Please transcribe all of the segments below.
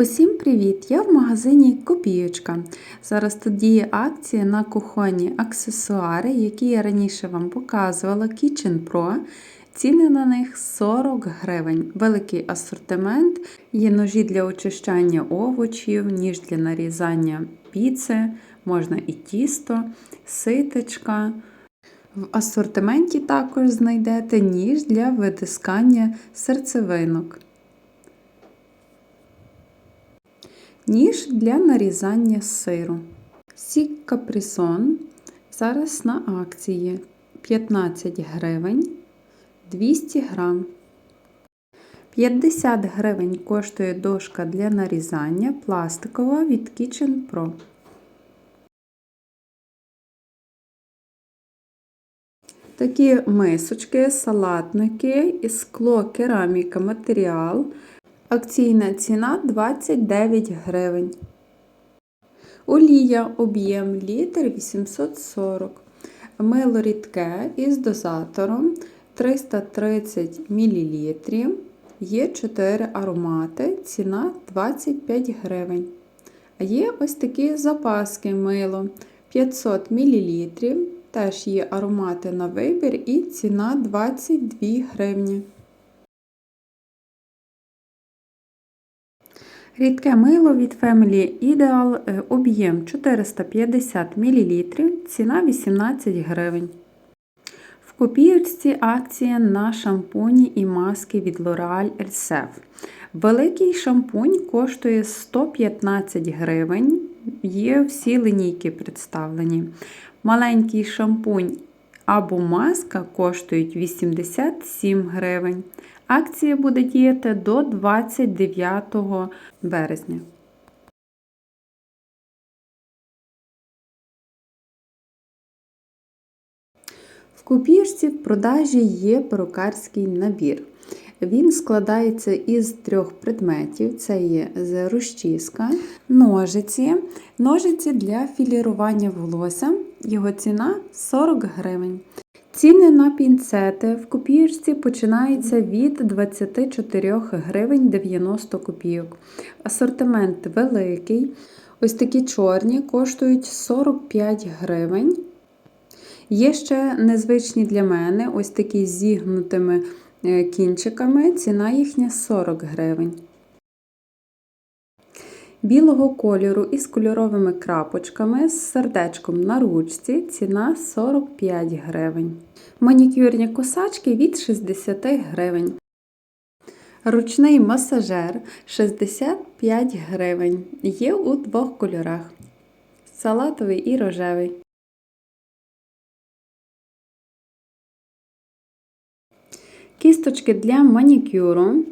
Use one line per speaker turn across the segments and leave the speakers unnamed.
Усім привіт! Я в магазині Копієчка. Зараз тут діє акція на кухонні аксесуари, які я раніше вам показувала Kitchen Pro. Ціни на них 40 гривень. Великий асортимент. Є ножі для очищання овочів, ніж для нарізання піци, можна і тісто, ситечка. В асортименті також знайдете ніж для витискання серцевинок. Ніж для нарізання сиру. Сік капрісон зараз на акції 15 гривень 200 грам. 50 гривень коштує дошка для нарізання пластикова від Kitchen Pro. Такі мисочки, салатники, і скло, кераміка, матеріал. Акційна ціна 29 гривень. Олія об'єм літр 840 Мило рідке із дозатором 330 мл. Є 4 аромати, ціна 25 гривень. А є ось такі запаски мило 500 мл. Теж є аромати на вибір і ціна 22 гривні. Рідке мило від Family Ideal, е, об'єм 450 мл, ціна 18 гривень. В копійці акція на шампуні і маски від L'Oreal Elsef. Великий шампунь коштує 115 гривень, є всі лінійки представлені. Маленький шампунь або маска коштують 87 гривень. Акція буде діяти до 29 березня. В купірці в продажі є перукарський набір. Він складається із трьох предметів: це є розчіска, ножиці, ножиці для філірування волосся. Його ціна 40 гривень. Ціни на пінцети в копієчці починаються від 24 гривень 90 копійок. Асортимент великий. Ось такі чорні коштують 45 гривень. Є ще незвичні для мене ось такі з зігнутими е, кінчиками. Ціна їхня 40 гривень. Білого кольору із кольоровими крапочками з сердечком на ручці ціна 45 гривень. Манікюрні косачки від 60 гривень. Ручний масажер 65 гривень. Є у двох кольорах салатовий і рожевий. Кісточки для манікюру.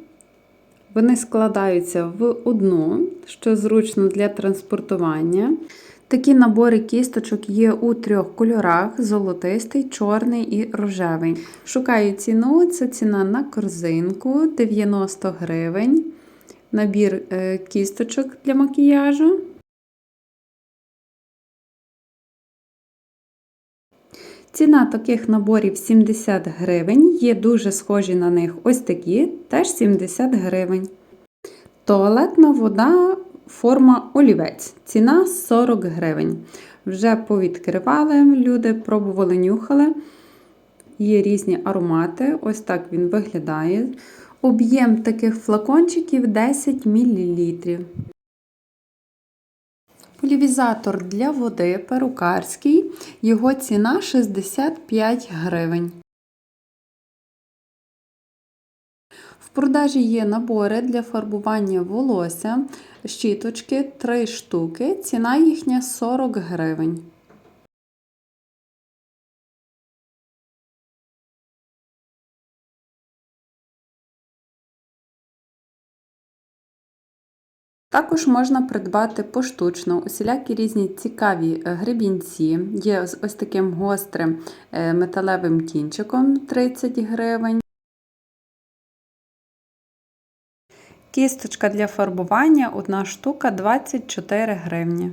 Вони складаються в одну, що зручно для транспортування. Такі набори кісточок є у трьох кольорах: золотистий, чорний і рожевий. Шукаю ціну, це ціна на корзинку 90 гривень. Набір е, кісточок для макіяжу. Ціна таких наборів 70 гривень. Є дуже схожі на них ось такі, теж 70 гривень. Туалетна вода форма олівець. Ціна 40 гривень. Вже повідкривали люди, пробували, нюхали. Є різні аромати, ось так він виглядає. Об'єм таких флакончиків 10 мл. Полівізатор для води перукарський. Його ціна 65 гривень. В продажі є набори для фарбування волосся, щіточки 3 штуки. Ціна їхня 40 гривень. Також можна придбати поштучно усілякі різні цікаві е, гребінці. Є з ось таким гострим е, металевим кінчиком 30 гривень. Кісточка для фарбування одна штука 24 гривні.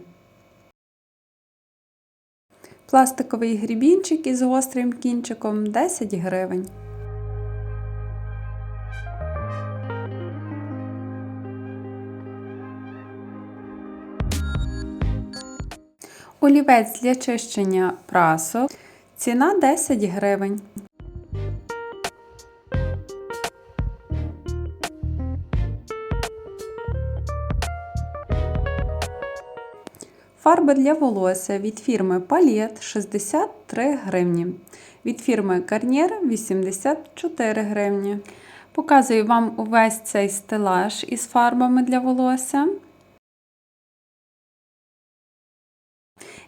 Пластиковий грібінчик із гострим кінчиком 10 гривень. Олівець для чищення прасок. Ціна 10 гривень. Фарби для волосся від фірми Palette 63 гривні. Від фірми Garnier 84 гривні. Показую вам увесь цей стелаж із фарбами для волосся.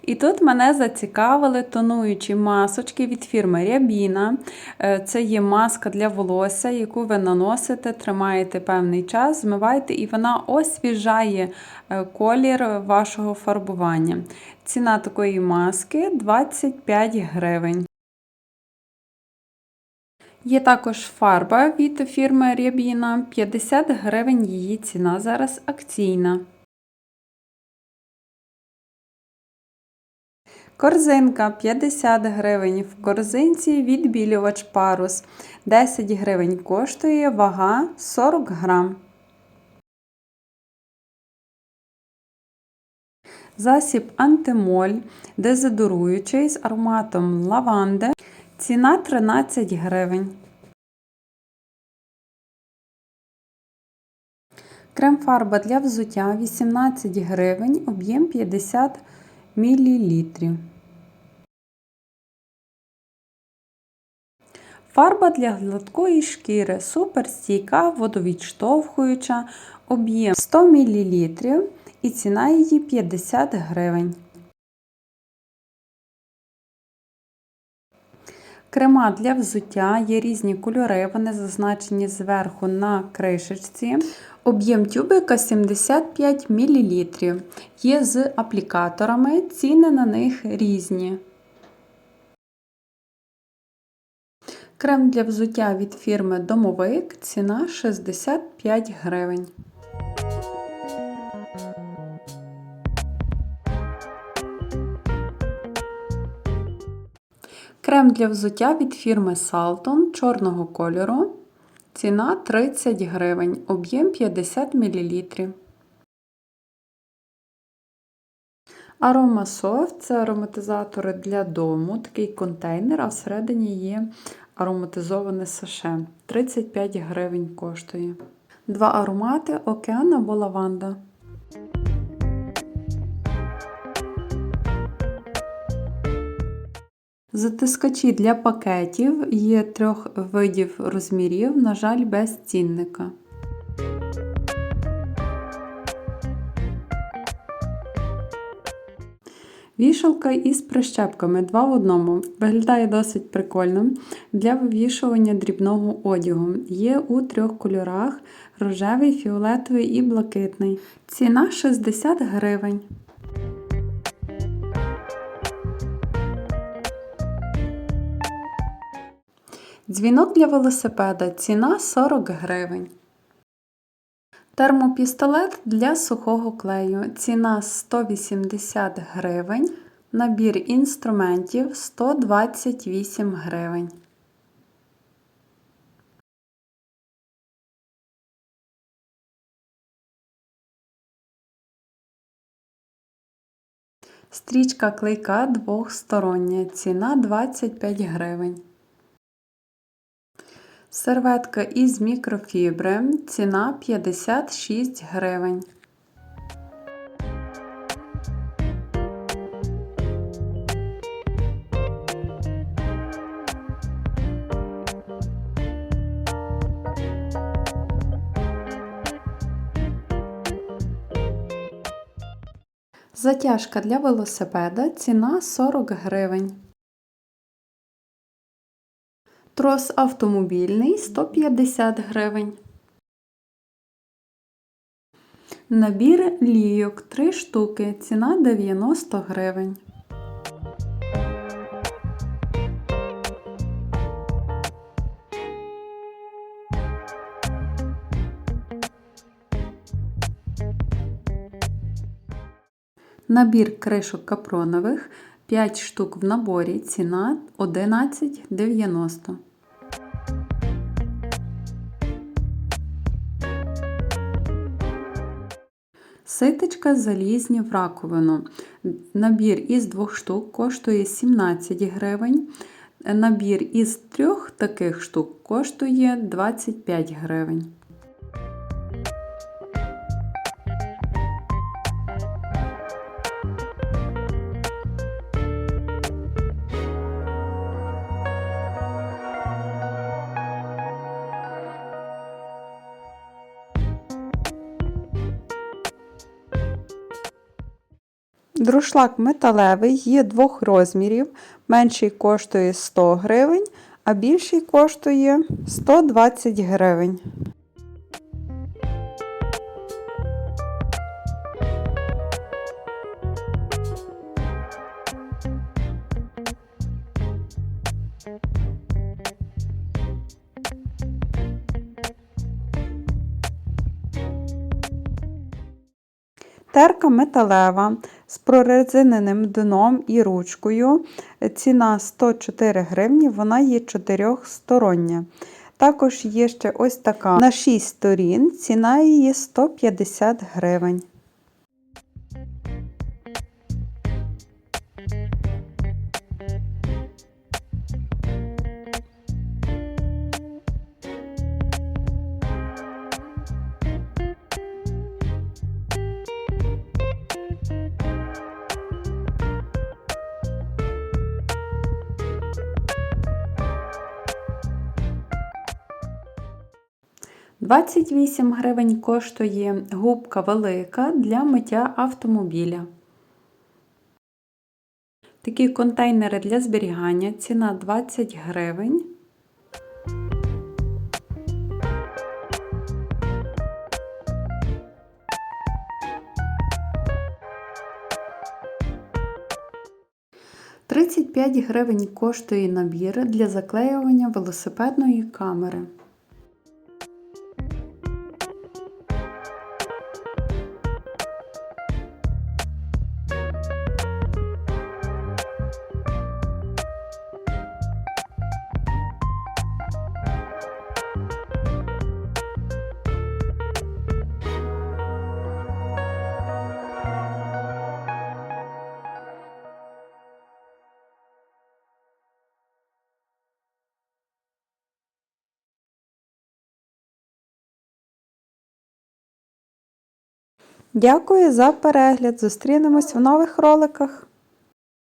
І тут мене зацікавили тонуючі масочки від фірми Рябіна. Е, Це є маска для волосся, яку ви наносите, тримаєте певний час, змиваєте, і вона освіжає е, колір вашого фарбування. Ціна такої маски 25 гривень. Є також фарба від фірми Рябіна, 50 гривень її ціна зараз акційна. Корзинка 50 гривень. В корзинці відбілювач парус. 10 гривень коштує вага 40 грам. Засіб антимоль, дезодоруючий з ароматом лаванди. Ціна 13 гривень. Крем-фарба для взуття 18 гривень, об'єм 50 мл. Фарба для гладкої шкіри суперстійка, водовідштовхуюча, об'єм 100 мл і ціна її 50 гривень. Крема для взуття є різні кольори, вони зазначені зверху на кришечці. Об'єм тюбика 75 мл. Є з аплікаторами, ціни на них різні. Крем для взуття від фірми Домовик ціна 65 гривень. Крем для взуття від фірми Salton чорного кольору. Ціна 30 гривень, об'єм 50 мл. Арома Soft це ароматизатори для дому, такий контейнер, а всередині є ароматизоване саше. 35 гривень коштує. Два аромати океан або лаванда. Затискачі для пакетів є трьох видів розмірів, на жаль, без цінника. Вішалка із прищепками два в одному. Виглядає досить прикольно для вивішування дрібного одягу. Є у трьох кольорах: рожевий, фіолетовий і блакитний. Ціна 60 гривень. Дзвінок для велосипеда ціна 40 гривень. Термопістолет для сухого клею. Ціна 180 гривень. Набір інструментів 128 гривень. Стрічка клейка двохстороння. Ціна 25 гривень. Серветка із мікрофібри. Ціна 56 гривень. Затяжка для велосипеда. Ціна 40 гривень. Трос автомобільний 150 гривень. Набір лійок 3 штуки. Ціна 90 гривень. Набір кришок капронових 5 штук в наборі. Ціна 11,90. Ситочка залізні в раковину. Набір із двох штук коштує 17 гривень. Набір із трьох таких штук коштує 25 гривень. Друшлак металевий є двох розмірів. Менший коштує 100 гривень, а більший коштує 120 гривень. Терка металева з прорезиненим дном і ручкою. Ціна 104 гривні, вона є чотирьохстороння. Також є ще ось така на 6 сторін, ціна її 150 гривень. – 28 гривень коштує губка велика для миття автомобіля. Такі контейнери для зберігання. Ціна 20 гривень. Тридцять гривень коштує набір для заклеювання велосипедної камери. Дякую за перегляд. Зустрінемось в нових роликах.